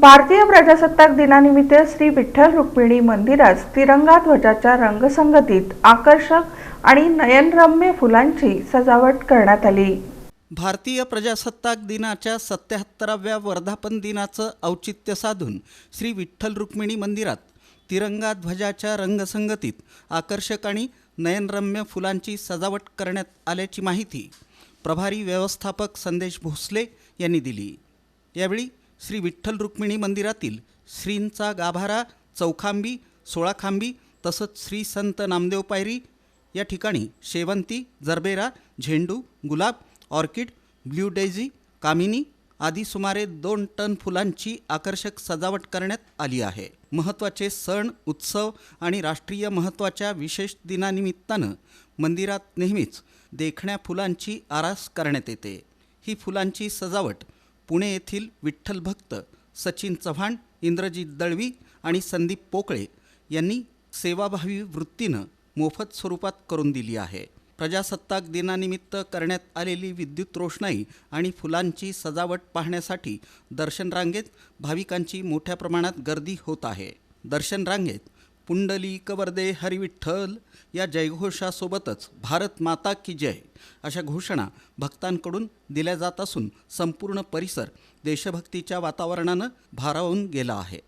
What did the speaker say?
भारतीय प्रजासत्ताक दिनानिमित्त श्री विठ्ठल रुक्मिणी मंदिरात तिरंगा ध्वजाच्या रंगसंगतीत आकर्षक आणि नयनरम्य फुलांची सजावट करण्यात आली. भारतीय प्रजासत्ताक दिनाच्या सत्याहत्तराव्या वर्धापन दिनाचं औचित्य साधून श्री विठ्ठल रुक्मिणी मंदिरात तिरंगा ध्वजाच्या रंगसंगतीत आकर्षक आणि नयनरम्य फुलांची सजावट करण्यात आल्याची माहिती प्रभारी व्यवस्थापक संदेश भोसले यांनी दिली. यावेळी श्री विठ्ठल रुक्मिणी मंदिरातील श्रींचा गाभारा चौखांबी सोळाखांबी तसंच श्री संत नामदेव पायरी या ठिकाणी शेवंती जरबेरा झेंडू गुलाब ऑर्किड ब्ल्यू डेझी कामिनी आदी सुमारे दोन टन फुलांची आकर्षक सजावट करण्यात आली आहे. महत्त्वाचे सण उत्सव आणि राष्ट्रीय महत्त्वाच्या विशेष दिनानिमित्तानं मंदिरात नेहमीच देखण्या फुलांची आरास करण्यात येते. ही फुलांची सजावट पुणे येथील विठ्ठल भक्त सचिन चव्हाण इंद्रजित दळवी आणि संदीप पोकळे यांनी सेवाभावी वृत्तीनं मोफत स्वरूपात करून दिली आहे. प्रजासत्ताक दिनानिमित्त करण्यात आलेली विद्युत रोषणाई आणि फुलांची सजावट पाहण्यासाठी दर्शन रांगेत भाविकांची मोठ्या प्रमाणात गर्दी होत आहे. दर्शन रांगेत पुंडलिक वरदे हरिविठ्ठल या जयघोषासोबतच भारत माता की जय अशा घोषणा भक्तांकडून दिल्या जात असून संपूर्ण परिसर देशभक्तीच्या वातावरणानं भारावून गेला आहे.